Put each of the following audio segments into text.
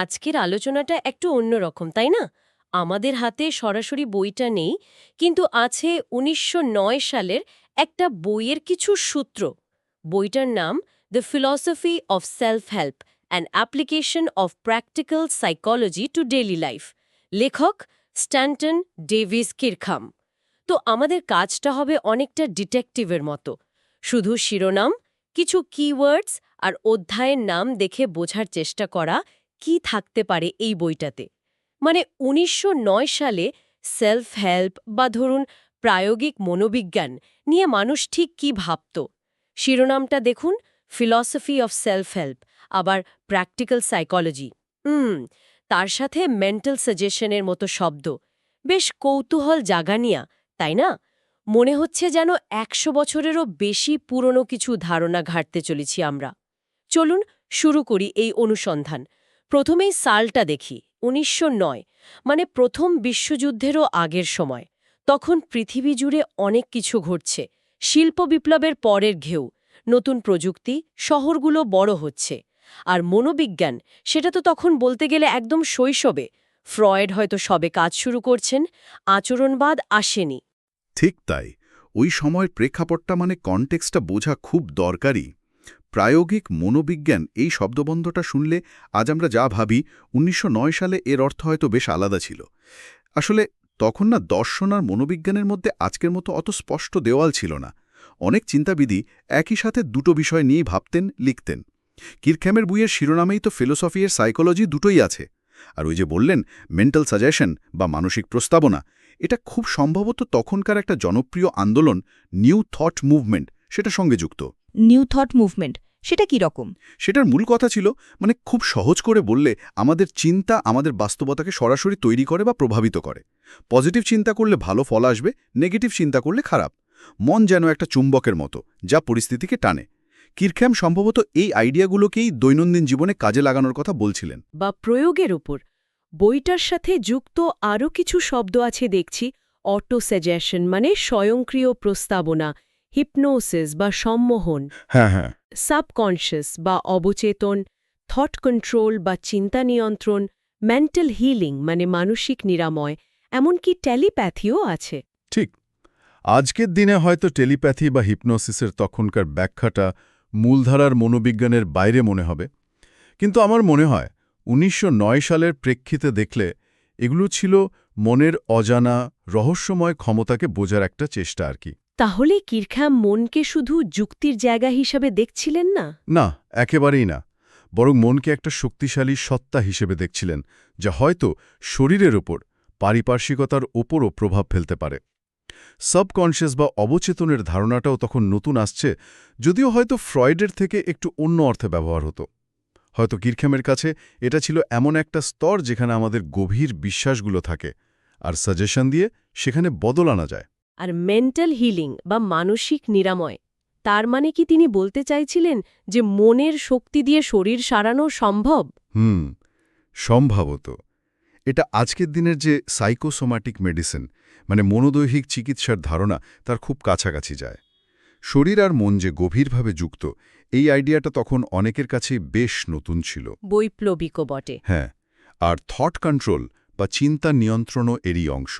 আজকের আলোচনাটা একটু অন্যরকম, তাই না? আমাদের হাতে সরাসরি বইটা নেই, কিন্তু আছে উনিশশো নয় সালের একটা বইয়ের কিছু সূত্র। বইটার নাম the philosophy of self help and application of practical psychology to daily life লেখক স্ট্যান্টন ডেভিস কিরখাম। তো আমাদের কাজটা হবে অনেকটা ডিটেকটিভের মতো। শুধু শিরোনাম, কিছু কিওয়ার্ডস আর অধ্যায়ের নাম দেখে বোঝার চেষ্টা করা কি থাকতে পারে এই বইটাতে? মানে উনিশশো নয় সালে সেলফ হেল্প বা ধরুন প্রায়োগিক মনোবিজ্ঞান নিয়ে মানুষ ঠিক কি ভাবত? শিরোনামটা দেখুন ফিলসফি অফ সেলফ হেল্প আবার প্র্যাকটিক্যাল সাইকোলজি হুম তার সাথে মেন্টাল সাজেশনের মতো শব্দ। বেশ কৌতূহল জাগানিয়া, তাই না? মনে হচ্ছে যেন একশো বছরেরও বেশি পুরনো কিছু ধারণা ঘাটতে চলেছি আমরা। চলুন শুরু করি এই অনুসন্ধান। প্রথমেই সালটা দেখি, উনিশশো নয় মানে প্রথম বিশ্বযুদ্ধেরও আগের সময়। তখন পৃথিবী জুড়ে অনেক কিছু ঘটছে, শিল্প বিপ্লবের পরের ঘেউ, নতুন প্রযুক্তি, শহরগুলো বড় হচ্ছে। আর মনোবিজ্ঞান, সেটা তো তখন বলতে গেলে একদম শৈশবে। ফ্রয়েড হয়তো সবে কাজ শুরু করছেন, আচরণবাদ আসেনি। ঠিক তাই, ওই সময়ের প্রেক্ষাপটটা মানে কনটেক্সটা বোঝা খুব দরকারি। প্রায়োগিক মনোবিজ্ঞান এই শব্দবন্ধটা শুনলে আজ আমরা যা ভাবি, উনিশশো নয় সালে এর অর্থ হয়তো বেশ আলাদা ছিল। আসলে তখন না দর্শন আর মনোবিজ্ঞানের মধ্যে আজকের মতো অত স্পষ্ট দেওয়াল ছিল না। অনেক চিন্তাবিদই একই সাথে দুটো বিষয় নিয়েই ভাবতেন, লিখতেন। কিরখ্যামের বইয়ের শিরোনামেই তো ফিলোসফি এর সাইকোলজি দুটোই আছে। আর ওই যে বললেন মেন্টাল সাজেশন বা মানসিক প্রস্তাবনা, এটা খুব সম্ভবত তখনকার একটা জনপ্রিয় আন্দোলন নিউ থট মুভমেন্ট সেটা সঙ্গে যুক্ত। নিউ থট মুভমেন্ট সেটা কি রকম? সেটার মূল কথা ছিল মানে খুব সহজ করে বললে আমাদের চিন্তা আমাদের বাস্তবতাকে সরাসরি তৈরি করে বা প্রভাবিত করে। পজিটিভ চিন্তা করলে ভালো ফল আসবে নেগেটিভ চিন্তা করলে খারাপ। মন যেন একটা চুম্বকের মতো যা পরিস্থিতিকে টানে। কিরখ্যাম সম্ভবত এই আইডিয়াগুলোকেই দৈনন্দিন জীবনে কাজে লাগানোর কথা বলছিলেন। বা প্রয়োগের উপর। বইটার সাথে যুক্ত আরও কিছু শব্দ আছে দেখছি অটো সাজেশন মানে স্বয়ংক্রিয় প্রস্তাবনা। হিপনোসিস বা সম্মোহন হ্যাঁ হ্যাঁ। সাবকনশিয়াস বা অবচেতন থট কন্ট্রোল বা চিন্তা নিয়ন্ত্রণ মেন্টাল হিলিং মানে মানসিক নিরাময় এমনকি টেলিপ্যাথিও আছে। ঠিক। আজকের দিনে হয়তো টেলিপ্যাথি বা হিপনোসিসের তখনকার ব্যাখ্যাটা মূলধারার মনোবিজ্ঞানের বাইরে মনে হবে। কিন্তু আমার মনে হয় উনিশশো নয় সালের প্রেক্ষিতে দেখলে এগুলো ছিল মনের অজানা রহস্যময় ক্ষমতাকে বোঝার একটা চেষ্টা আর কি। তাহলে কিরখ্যাম মনকে শুধু যুক্তির জায়গা হিসাবে দেখছিলেন না? না, একেবারেই না। বরং মনকে একটা শক্তিশালী সত্তা হিসেবে দেখছিলেন, যা হয়তো শরীরের ওপর পারিপার্শ্বিকতার ওপরও প্রভাব ফেলতে পারে। সাবকনশিয়াস বা অবচেতনের ধারণাটাও তখন নতুন আসছে, যদিও হয়তো ফ্রয়েডের থেকে একটু অন্য অর্থে ব্যবহার হতো। হয়তো কিরখ্যামের কাছে এটা ছিল এমন একটা স্তর যেখানে আমাদের গভীর বিশ্বাসগুলো থাকে, আর সাজেশন দিয়ে সেখানে বদল আনা যায়। আর মেন্টাল হিলিং বা মানসিক নিরাময় তার মানে কি তিনি বলতে চাইছিলেন যে মনের শক্তি দিয়ে শরীর সারানো সম্ভব? হুম সম্ভবত। এটা আজকের দিনের যে সাইকোসোম্যাটিক মেডিসিন মানে মনোদৈহিক চিকিৎসার ধারণা তার খুব কাছাকাছি যায়। শরীর আর মন যে গভীরভাবে যুক্ত এই আইডিয়াটা তখন অনেকের কাছেই বেশ নতুন ছিল। বৈপ্লবিকও বটে। হ্যাঁ আর থট কন্ট্রোল বা চিন্তা নিয়ন্ত্রণও এরই অংশ।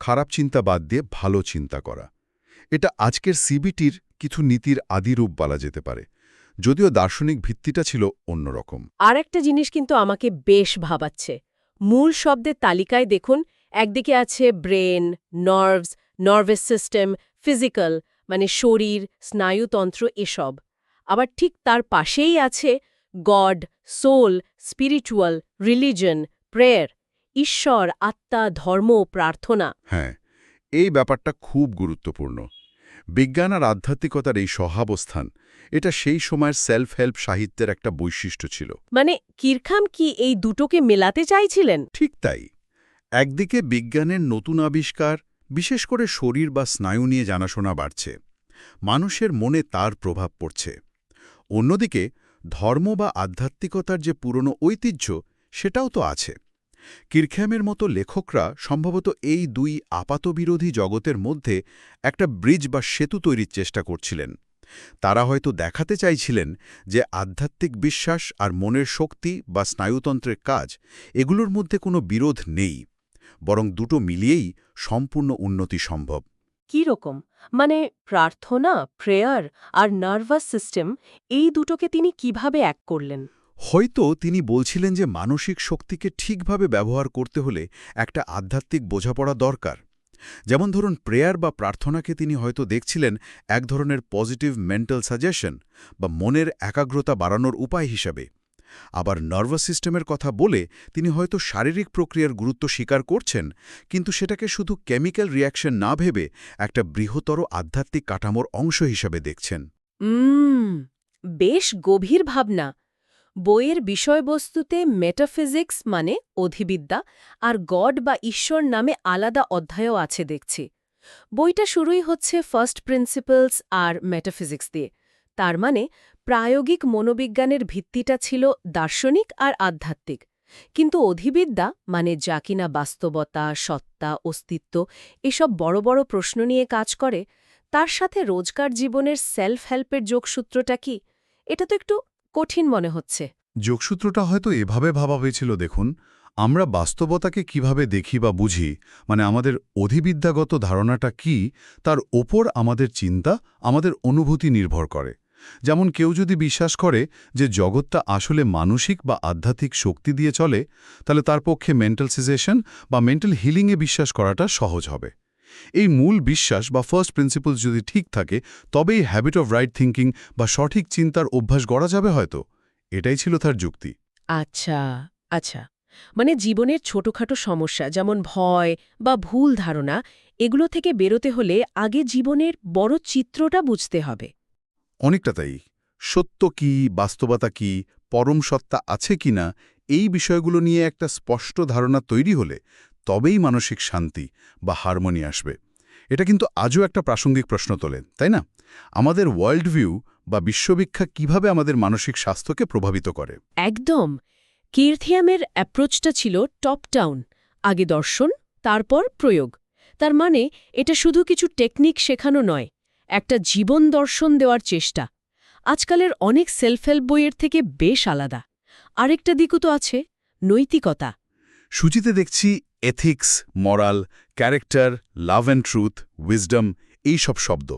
খারাপ চিন্তা বাদ দিয়ে ভালো চিন্তা করা। এটা আজকের সিবিটির কিছু নীতির আদিরূপ বলা যেতে পারে, যদিও দার্শনিক ভিত্তিটা ছিল অন্যরকম। আর একটা জিনিস কিন্তু আমাকে বেশ ভাবাচ্ছে। মূল শব্দের তালিকায় দেখুন, একদিকে আছে brain, nerves, nervous system, physical মানে শরীর, স্নায়ুতন্ত্র, এসব। আবার ঠিক তার পাশেই আছে god, soul, spiritual, religion, prayer. ঈশ্বর আত্মা ধর্ম প্রার্থনা। হ্যাঁ এই ব্যাপারটা খুব গুরুত্বপূর্ণ। বিজ্ঞান আর আধ্যাত্মিকতার এই সহাবস্থান এটা সেই সময়ের সেলফ হেল্প সাহিত্যের একটা বৈশিষ্ট্য ছিল। মানে কিরখাম কি এই দুটোকে মেলাতে চাইছিলেন? ঠিক তাই। একদিকে বিজ্ঞানের নতুন আবিষ্কার বিশেষ করে শরীর বা স্নায়ু নিয়ে জানাশোনা বাড়ছে মানুষের মনে তার প্রভাব পড়ছে। অন্যদিকে ধর্ম বা আধ্যাত্মিকতার যে পুরনো ঐতিহ্য সেটাও তো আছে। কিরখ্যামের মতো লেখকরা সম্ভবত এই দুই আপাতবিরোধী জগতের মধ্যে একটা ব্রিজ বা সেতু তৈরির চেষ্টা করছিলেন। তারা হয়তো দেখাতে চাইছিলেন যে আধ্যাত্মিক বিশ্বাস আর মনের শক্তি বা স্নায়ুতন্ত্রের কাজ এগুলোর মধ্যে কোনো বিরোধ নেই, বরং দুটো মিলিয়েই সম্পূর্ণ উন্নতি সম্ভব। কি রকম মানে প্রার্থনা, প্রেয়ার আর নার্ভাস সিস্টেম এই দুটোকে তিনি কীভাবে এক করলেন? হয়তো তিনি বলছিলেন যে মানসিক শক্তিকে ঠিকভাবে ব্যবহার করতে হলে একটা আধ্যাত্মিক বোঝাপড়া দরকার। যেমন ধরুন, প্রেয়ার বা প্রার্থনাকে তিনি হয়তো দেখছিলেন এক ধরনের পজিটিভ মেন্টাল সাজেশন বা মনের একাগ্রতা বাড়ানোর উপায় হিসাবে। আবার নার্ভাস সিস্টেমের কথা বলে তিনি হয়তো শারীরিক প্রক্রিয়ার গুরুত্ব স্বীকার করছেন, কিন্তু সেটাকে শুধু কেমিক্যাল রিয়াকশন না ভেবে একটা বৃহত্তর আধ্যাত্মিক কাঠামোর অংশ হিসাবে দেখছেন। বেশ গভীর ভাবনা। বইয়ের বিষয়বস্তুতে মেটাফিজিক্স মানে অধিবিদ্যা আর গড বা ঈশ্বর নামে আলাদা অধ্যায়ও আছে দেখছি। বইটা শুরুই হচ্ছে ফার্স্ট প্রিন্সিপালস আর মেটাফিজিক্স দিয়ে। তার মানে প্রায়োগিক মনোবিজ্ঞানের ভিত্তিটা ছিল দার্শনিক আর আধ্যাত্মিক। কিন্তু অধিবিদ্যা মানে যা কিনা বাস্তবতা, সত্তা, অস্তিত্ব এসব বড় বড় প্রশ্ন নিয়ে কাজ করে, তার সাথে রোজকার জীবনের সেলফ হেল্পের যোগসূত্রটা কি? এটা তো একটু কঠিন মনে হচ্ছে। যোগসূত্রটা হয়তো এভাবে ভাবা হয়েছিল, দেখুন। আমরা বাস্তবতাকে কীভাবে দেখি বা বুঝি মানে আমাদের অধিবিদ্যাগত ধারণাটা কি, তার ওপর আমাদের চিন্তা, আমাদের অনুভূতি নির্ভর করে। যেমন কেউ যদি বিশ্বাস করে যে জগৎটা আসলে মানসিক বা আধ্যাত্মিক শক্তি দিয়ে চলে, তাহলে তার পক্ষে মেন্টাল সিজেশন বা মেন্টাল হিলিংয়ে বিশ্বাস করাটা সহজ হবে। এই মূল বিশ্বাস বা ফার্স্ট প্রিন্সিপাল যদি ঠিক থাকে তবেই হ্যাবিট অফ রাইট থিঙ্কিং বা সঠিক চিন্তার অভ্যাস গড়া যাবে হয়তো। এটাই ছিল তার যুক্তি। আচ্ছা আচ্ছা। মানে জীবনের ছোটখাটো সমস্যা যেমন ভয় বা ভুল ধারণা এগুলো থেকে বেরোতে হলে আগে জীবনের বড় চিত্রটা বুঝতে হবে। অনেকটা তাই। সত্য কি বাস্তবতা কি পরম সত্তা আছে কিনা এই বিষয়গুলো নিয়ে একটা স্পষ্ট ধারণা তৈরি হলে তবেই মানসিক শান্তি বা হারমোনি আসবে। এটা কিন্তু আজও একটা প্রাসঙ্গিক প্রশ্ন তোলে তাই না? আমাদের ওয়ার্ল্ড ভিউ বা বিশ্ববিখ্যা কীভাবে আমাদের মানসিক স্বাস্থ্যকে প্রভাবিত করে? একদম। কির্থিয়ামের অ্যাপ্রোচটা ছিল টপ টাউন আগে দর্শন তারপর প্রয়োগ। তার মানে এটা শুধু কিছু টেকনিক শেখানো নয় একটা জীবন দর্শন দেওয়ার চেষ্টা। আজকালের অনেক সেলফ হেল্প বইয়ের থেকে বেশ আলাদা। আরেকটা দিকও তো আছে নৈতিকতা। সূচিতে দেখছি ethics moral character love and truth wisdom এইসব শব্দ।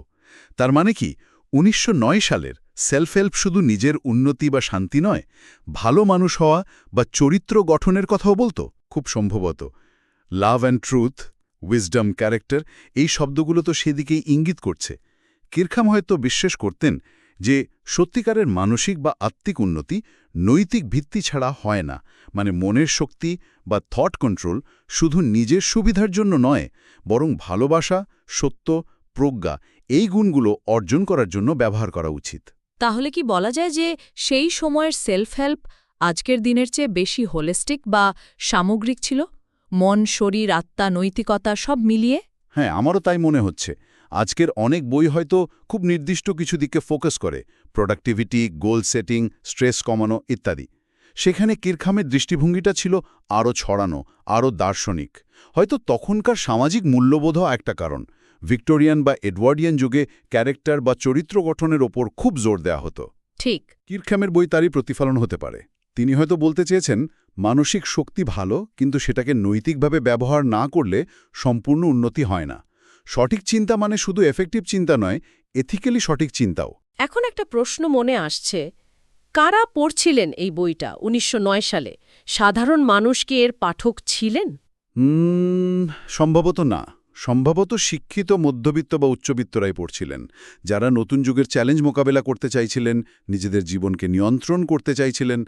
তার মানে কি, উনিশশো নয় সালের সেলফ হেল্প শুধু নিজের উন্নতি বা শান্তি নয়, ভালো মানুষ হওয়া বা চরিত্র গঠনের কথাও বলতো? খুব সম্ভবত। Love and truth wisdom character এই শব্দগুলো তো সেদিকেই ইঙ্গিত করছে। কিরখাম হয়তো বিশ্বাস করতেন যে সত্যিকারের মানসিক বা আত্মিক উন্নতি নৈতিক ভিত্তি ছাড়া হয় না মানে মনের শক্তি বা থট কন্ট্রোল শুধু নিজের সুবিধার জন্য নয় বরং ভালোবাসা সত্য প্রজ্ঞা এই গুণগুলো অর্জন করার জন্য ব্যবহার করা উচিত। তাহলে কি বলা যায় যে সেই সময়ের সেলফ হেল্প আজকের দিনের চেয়ে বেশি হোলিস্টিক বা সামগ্রিক ছিল? মন শরীর আত্মা নৈতিকতা সব মিলিয়ে? হ্যাঁ আমারও তাই মনে হচ্ছে। আজকের অনেক বই হয়তো খুব নির্দিষ্ট কিছু দিকে ফোকাস করে প্রোডাক্টিভিটি গোল সেটিং স্ট্রেস কমানো ইত্যাদি। সেখানে কিরখামের দৃষ্টিভঙ্গিটা ছিল আরও ছড়ানো আরও দার্শনিক। হয়তো তখনকার সামাজিক মূল্যবোধও একটা কারণ। ভিক্টোরিয়ান বা এডওয়ার্ডিয়ান যুগে ক্যারেক্টার বা চরিত্র গঠনের ওপর খুব জোর দেওয়া হতো। ঠিক। কিরখামের বই তারই প্রতিফলন হতে পারে। তিনি হয়তো বলতে চেয়েছেন মানসিক শক্তি ভালো কিন্তু সেটাকে নৈতিকভাবে ব্যবহার না করলে সম্পূর্ণ উন্নতি হয় না। সঠিক চিন্তা মানে শুধু এফেক্টিভ চিন্তা নয় এথিক্যালি সঠিক চিন্তাও। এখন একটা প্রশ্ন মনে আসছে কারা পড়ছিলেন এই বইটা উনিশশো নয় সালে? সাধারণ মানুষ কি এর পাঠক ছিলেন? সম্ভবত না। সম্ভবত শিক্ষিত মধ্যবিত্ত বা উচ্চবিত্তরাই পড়ছিলেন। যারা নতুন যুগের চ্যালেঞ্জ মোকাবেলা করতে চাইছিলেন, নিজেদের জীবনকে নিয়ন্ত্রণ করতে চাইছিলেন,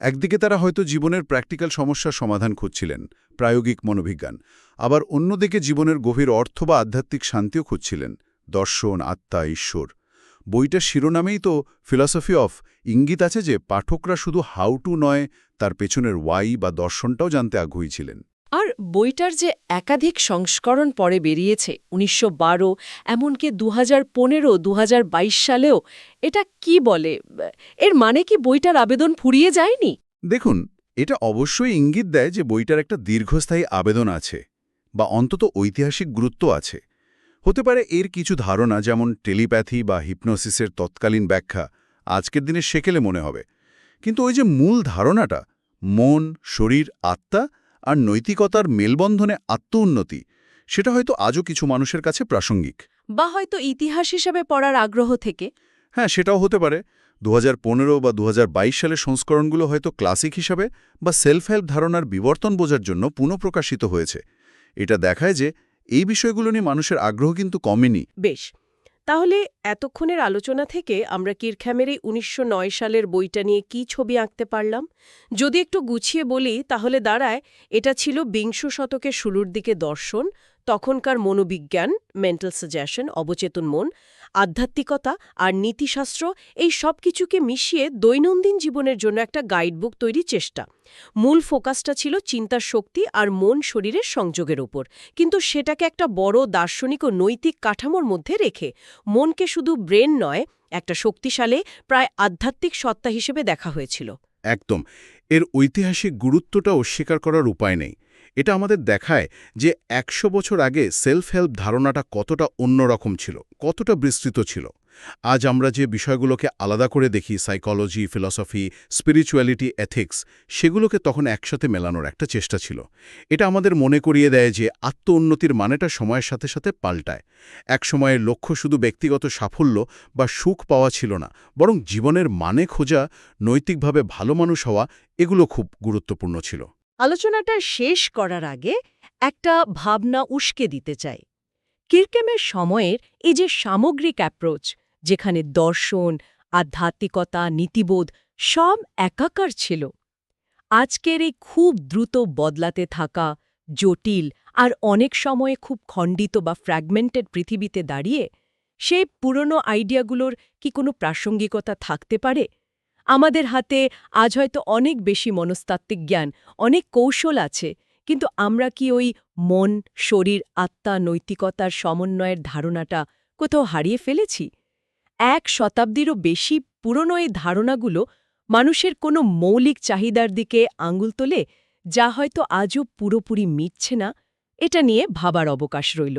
একদিকে তারা হয়তো জীবনের প্র্যাকটিক্যাল সমস্যার সমাধান খুঁজছিলেন, প্রায়োগিক মনোবিজ্ঞান। আবার অন্যদিকে জীবনের গভীর অর্থ বা আধ্যাত্মিক শান্তিও খুঁজছিলেন, দর্শন, আত্মা, ঈশ্বর। বইটার শিরোনামেই তো ফিলসফি অফ ইঙ্গিত আছে যে পাঠকরা শুধু হাউ টু নয় তার পেছনের ওয়াই বা দর্শনটাও জানতে আগ্রহী ছিলেন। আর বইটার যে একাধিক সংস্করণ পরে বেরিয়েছে উনিশশো বারো এমনকি দু হাজার পনেরো দু সালেও এটা কি বলে? এর মানে কি বইটার আবেদন ফুরিয়ে যায়নি? দেখুন এটা অবশ্যই ইঙ্গিত দেয় যে বইটার একটা দীর্ঘস্থায়ী আবেদন আছে বা অন্তত ঐতিহাসিক গুরুত্ব আছে। হতে পারে এর কিছু ধারণা যেমন টেলিপ্যাথি বা হিপনোসিসের তৎকালীন ব্যাখ্যা আজকের দিনে সেকেলে মনে হবে। কিন্তু ওই যে মূল ধারণাটা মন শরীর আত্মা আর নৈতিকতার মেলবন্ধনে আত্ম উন্নতি সেটা হয়তো আজও কিছু মানুষের কাছে প্রাসঙ্গিক। বা হয়তো ইতিহাস হিসাবে পড়ার আগ্রহ থেকে। হ্যাঁ সেটাও হতে পারে। দু হাজার পনেরো বা দু হাজার বাইশ সালের সংস্করণগুলো হয়তো ক্লাসিক হিসাবে বা সেলফ হেল্প ধারণার বিবর্তন বোঝার জন্য পুনঃপ্রকাশিত হয়েছে। এটা দেখায় যে এই বিষয়গুলো নিয়ে মানুষের আগ্রহ কিন্তু কমেনি। বেশ, তাহলে এতক্ষণের আলোচনা থেকে আমরা কিরখ্যামের এই উনিশশো সালের বইটা নিয়ে কি ছবি আঁকতে পারলাম? যদি একটু গুছিয়ে বলি, তাহলে দাঁড়ায়, এটা ছিল বিংশ শতকের শুরুর দিকে দর্শন, তখনকার মনোবিজ্ঞান মেন্টাল সাজেশন অবচেতন মন আধ্যাত্মিকতা আর নীতিশাস্ত্র এই সব কিছুকে মিশিয়ে দৈনন্দিন জীবনের জন্য একটা গাইডবুক তৈরির চেষ্টা। মূল ফোকাসটা ছিল চিন্তার শক্তি আর মন শরীরের সংযোগের ওপর। কিন্তু সেটাকে একটা বড় দার্শনিক ও নৈতিক কাঠামোর মধ্যে রেখে মনকে শুধু ব্রেন নয়, একটা শক্তিশালী, প্রায় আধ্যাত্মিক সত্তা হিসেবে দেখা হয়েছিল। একদম। এর ঐতিহাসিক গুরুত্বটা অস্বীকার করার উপায় নেই। এটা আমাদের দেখায় যে একশো বছর আগে সেলফ হেল্প ধারণাটা কতটা অন্যরকম ছিল, কতটা বিস্তৃত ছিল। আজ আমরা যে বিষয়গুলোকে আলাদা করে দেখি সাইকোলজি ফিলসফি স্পিরিচুয়ালিটি এথিক্স সেগুলোকে তখন একসাথে মেলানোর একটা চেষ্টা ছিল। এটা আমাদের মনে করিয়ে দেয় যে আত্ম উন্নতির মানেটা সময়ের সাথে সাথে পাল্টায়। এক সময়ের লক্ষ্য শুধু ব্যক্তিগত সাফল্য বা সুখ পাওয়া ছিল না, বরং জীবনের মানে খোঁজা, নৈতিকভাবে ভালো মানুষ হওয়া, এগুলো খুব গুরুত্বপূর্ণ ছিল। আলোচনাটা শেষ করার আগে একটা ভাবনা উস্কে দিতে চাই। কিরকেমের সময়ের এই যে সামগ্রিক অ্যাপ্রোচ যেখানে দর্শন, আধ্যাত্মিকতা, নীতিবোধ সব একাকার ছিল, আজকের এই খুব দ্রুত বদলাতে থাকা, জটিল আর অনেক সময়ে খুব খণ্ডিত বা ফ্র্যাগমেন্টেড পৃথিবীতে দাঁড়িয়ে, সেই পুরনো আইডিয়াগুলোর কি কোনো প্রাসঙ্গিকতা থাকতে পারে? আমাদের হাতে আজ হয়তো অনেক বেশি মনস্তাত্ত্বিক জ্ঞান, অনেক কৌশল আছে, কিন্তু আমরা কি ওই মন, শরীর, আত্মা, নৈতিকতার সমন্বয়ের ধারণাটা কোথাও হারিয়ে ফেলেছি? এক শতাব্দীরও বেশি পুরনো এই ধারণাগুলো মানুষের কোনো মৌলিক চাহিদার দিকে আঙুল তোলে, যা হয়তো আজও পুরোপুরি মিটছে না, এটা নিয়ে ভাবার অবকাশ রইল।